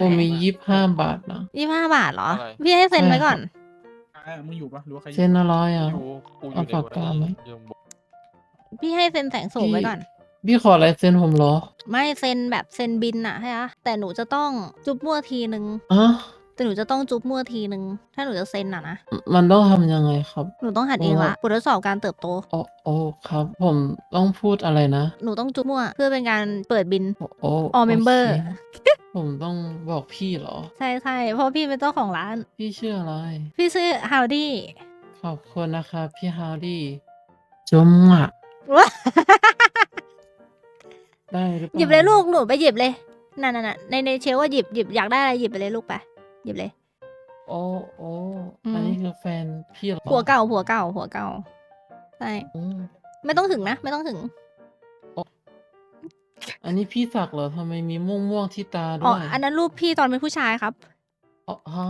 ผมมียี่สิบห้าบาทนะ ยี่ห้าบาทเหรอ อะไร พี่ให้เซ็นไว้ก่อน อะมึงอยู่ปะหรือว่าใครอยู่เส้นละร้อยอะ อยู่กูอยู่เอาในปากกาไหมยังบอกพี่ให้เซ็นแสงสูงไว้ก่อน พี่ขอลายเซ็นผมเหรอไม่เซ็นแบบเซ็นบินอะใช่ไหมแต่หนูจะต้องจุ๊บมั่วทีนึง อะแต่หนูจะต้องจุ๊บมั่วทีนึง ถ้าหนูจะเซ็นอะนะ มันต้องทำยังไงครับ หนูต้องหัดเองละบททดสอบการเติบโต โอ้โอ้ครับ ผมต้องพูดอะไรนะ หนูต้องจุ๊บมั่วเพื่อเป็นการเปิดบิน โอ้โอ้ All member โอเค ผมต้องบอกพี่เหรอ ใช่ใช่เพราะพี่เป็นเจ้าของร้าน พี่ชื่ออะไร พี่ชื่อฮาวดี้ขอบคุณนะครับพี่ฮาวดี้จุ๊มอะ ได้หรือเปล่าหยิบเลยลูกหนูไปหยิบเลยนั่นน่ะในในเชลว่าหยิบหยิบอยากได้อะไรหยิบไปเลยลูกไปหยิบเลย โอ้โอ้อืม อันนี้คือแฟนพี่เหรอผัวเก่าผัวเก่าผัวเก่าใช่อืมไม่ต้องถึงนะ ไม่ต้องถึง อันนี้พี่สักเหรอ ทำไมมีม่วงม่วงๆที่ตาด้อ๋อวย อันนั้นรูปพี่ตอนเป็นผู้ชายครับ อ๋อ ฮะ